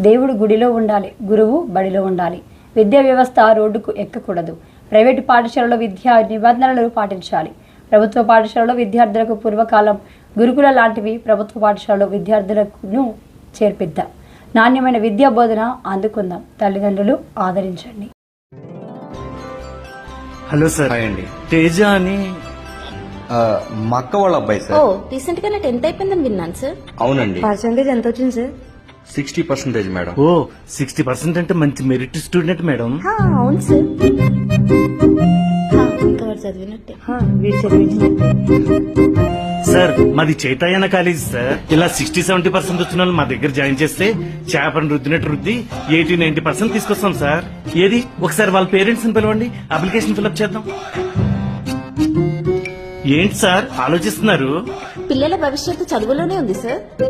దేవుడు గుడిలో ఉండాలి గురువు బడిలో ఉండాలి. విద్యా వ్యవస్థ రోడ్డుకు ఎక్కకూడదు. ప్రైవేటు పాఠశాలలో విద్యా నిబంధనలు పాటించాలి. ప్రభుత్వ పాఠశాలలో విద్యార్థులకు పూర్వకాలం గురుకుల లాంటివి ప్రభుత్వ పాఠశాలలో విద్యార్థులను చేర్పిద్దాం. నాణ్యమైన విద్యా బోధన అందుకుందాం. తల్లిదండ్రులు ఆదరించండి. Hello sir. హాయ్ అండి. తేజ అని? ఆ, మా అక్క వాళ్ళ అబ్బాయి ఓ సార్ రీసెంట్గా టెన్త్ అయిపోయిందని విన్నాను సార్. అవునండి. పర్సంటేజ్ ఎంత వచ్చింది సార్? Sixty percentage madam. ఓ సిక్స్టీ పర్సెంట్ అంటే మంచి మెరిట్ స్టూడెంట్ మేడం. హా, అవును సార్. హా, ఇంకా వాడు చదివినట్టే. హా, వీడు చదివించినట్టే. సార్ మాది చైతన్య కాలేజ్ సార్. ఇలా సిక్స్టీ సెవెంటీ పర్సెంట్ వచ్చిన వాళ్ళు మా దగ్గర జాయిన్ చేస్తే చేపను రుద్దినట్టు రుద్ది ఎయిటీ నైన్టీ పర్సెంట్ తీసుకొస్తాం సార్. ఏది? ఒకసారి వాళ్ళ పేరెంట్స్ని పిలవండి. అప్లికేషన్ ఫిల్అప్ చేద్దాం. ఏంటి సార్? ఆలోచిస్తున్నారు? పిల్లల భవిష్యత్తు చదువులోనే ఉంది సార్.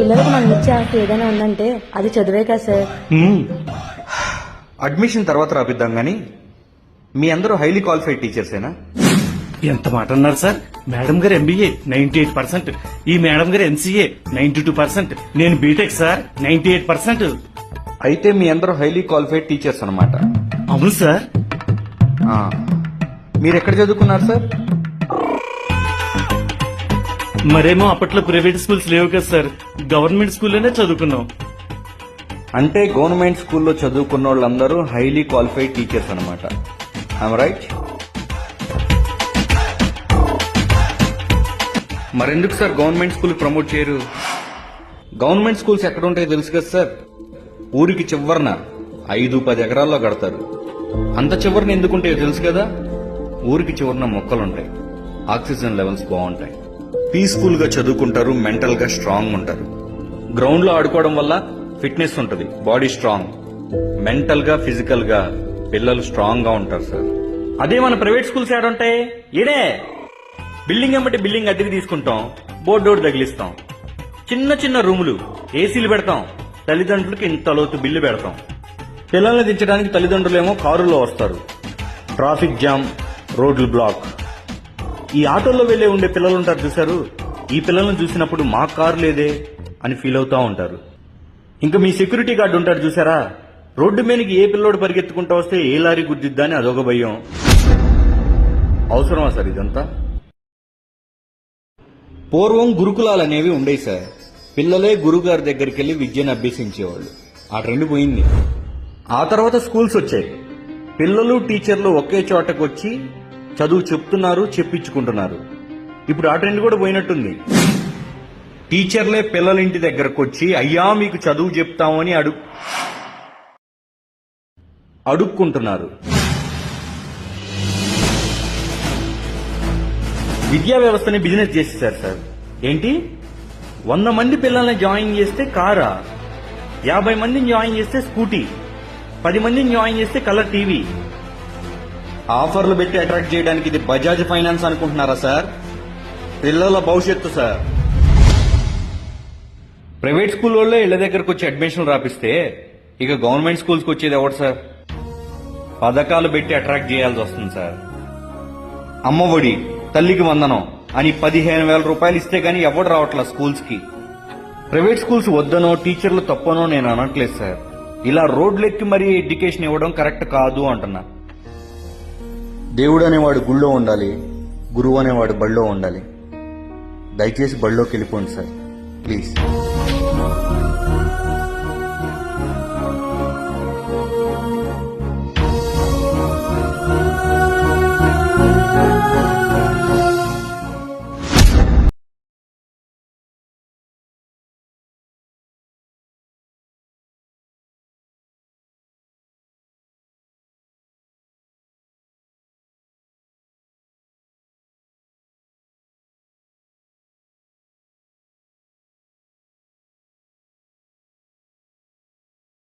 పిల్లలకు మనం ఇచ్చే ఆస్తి ఏదైనా ఉందంటే అది చదివే కదా సార్. హ్మ్, అడ్మిషన్ తర్వాత రాపిద్దాం గానీ మీ అందరూ హైలీ క్వాలిఫైడ్ టీచర్సేనా? ఎంత మాట అన్నారు సార్? మేడం గారు ఎంబీఏ నైన్టీ ఎయిట్ పర్సెంట్. ఈ మేడం గారు ఎంసీఏ నైన్టీ టూ పర్సెంట్. నేను BTech sir ninety eight percent. అయితే మీ అందరూ హైలీ క్వాలిఫైడ్ టీచర్స్ అనమాట అవును సార్. మీరు ఎక్కడ చదువుకున్నారు సార్? మరేమో అప్పట్లో ప్రైవేట్ స్కూల్స్ లేవు కదా సార్. గవర్నమెంట్ స్కూల్లోనే చదువుకున్నాం. అంటే గవర్నమెంట్ స్కూల్లో చదువుకున్న వాళ్ళందరూ హైలీ క్వాలిఫైడ్ టీచర్స్ అనమాట రైట్ మరెందుకు సార్ గవర్నమెంట్ స్కూల్ ప్రమోట్ చేయరు? గవర్నమెంట్ స్కూల్స్ ఎక్కడ ఉంటాయో తెలుసు కదా సార్. ఊరికి చివరన ఐదు పది ఎకరాల్లో కడతారు. అంత చివరన ఎందుకుంటాయో తెలుసు కదా? ఊరికి చివరన మొక్కలుంటాయి. ఆక్సిజన్ లెవెల్స్ బాగుంటాయి. పీస్ఫుల్గా చదువుకుంటారు మెంటల్గా స్ట్రాంగ్ ఉంటారు. గ్రౌండ్లో ఆడుకోవడం వల్ల ఫిట్నెస్ ఉంటుంది బాడీ స్ట్రాంగ్. మెంటల్గా ఫిజికల్గా పిల్లలు స్ట్రాంగ్గా ఉంటారు సార్. అదే మన ప్రైవేట్ స్కూల్స్ ఏడుంటాయి ఏడే బిల్డింగ్ ఎమ్మటి బిల్డింగ్ అద్దెకి తీసుకుంటాం బోర్డు డోర్ తగిలిస్తాం. చిన్న చిన్న రూములు ఏసీలు పెడతాం తల్లిదండ్రులకి ఇంత లోతు బిల్లు పెడతాం. పిల్లల్ని దించడానికి తల్లిదండ్రులేమో కారులో వస్తారు. ట్రాఫిక్ జామ్ రోడ్లు బ్లాక్. ఈ ఆటోల్లో వెళ్ళే ఉండే పిల్లలు ఉంటారు చూసారు ఈ పిల్లలను చూసినప్పుడు మా కారు లేదే? అని ఫీల్ అవుతా ఉంటారు. ఇంకా మీ సెక్యూరిటీ గార్డు ఉంటాడు చూసారా? రోడ్డు మీదకి ఏ పిల్లోడు పరిగెత్తుకుంటా వస్తే ఏ లారీ గుద్దిద్దా అని అదొక భయం. అవసరమా సార్ ఇదంతా? పూర్వం గురుకులాలు అనేవి ఉండేవి సార్. పిల్లలే గురుగారి దగ్గరికి వెళ్ళి విద్యను అభ్యసించేవాళ్ళు. ఆ ట్రెండ్ పోయింది. ఆ తర్వాత స్కూల్స్ వచ్చాయి. పిల్లలు టీచర్లు ఒకే చోటకు వచ్చి చదువు చెప్తున్నారు చెప్పించుకుంటున్నారు. ఇప్పుడు ఆ ట్రెండ్ కూడా పోయినట్టుంది. టీచర్లే పిల్లల ఇంటి దగ్గరకు వచ్చి అయ్యా మీకు చదువు చెప్తామని అడు అడుక్కుంటున్నారు. విద్యా వ్యవస్థని బిజినెస్ చేసేసారు సార్. ఏంటి? వంద మంది పిల్లల్ని జాయిన్ చేస్తే కారా? యాభై మందిని జాయిన్ చేస్తే స్కూటీ? పది మందిని జాయిన్ చేస్తే కలర్ టీవీ? ఆఫర్లు పెట్టి అట్రాక్ట్ చేయడానికి ఇది బజాజ్ ఫైనాన్స్ అనుకుంటున్నారా సార్? పిల్లల భవిష్యత్తు సార్. ప్రైవేట్ స్కూల్ వాళ్ళే ఇళ్ళ దగ్గరకు వచ్చి అడ్మిషన్ రాపిస్తే ఇక గవర్నమెంట్ స్కూల్స్కి వచ్చేది ఎవడు సార్? పథకాలు పెట్టి అట్రాక్ట్ చేయాల్సి వస్తుంది సార్. అమ్మఒడి తల్లికి వందనం అని పదిహేను వేల రూపాయలు ఇస్తే గానీ ఎవడు రావట్లా స్కూల్స్కి ప్రైవేట్ స్కూల్స్ వద్దనో టీచర్లు తప్పనో నేను అనట్లేదు సార్. ఇలా రోడ్లెక్కి మరీ ఎడ్యుకేషన్ ఇవ్వడం కరెక్ట్ కాదు అంటున్నా. దేవుడు అనేవాడు గుళ్ళో ఉండాలి గురువు అనేవాడు బళ్ళో ఉండాలి. దయచేసి బళ్ళోకి వెళ్ళిపోండి సార్. Please.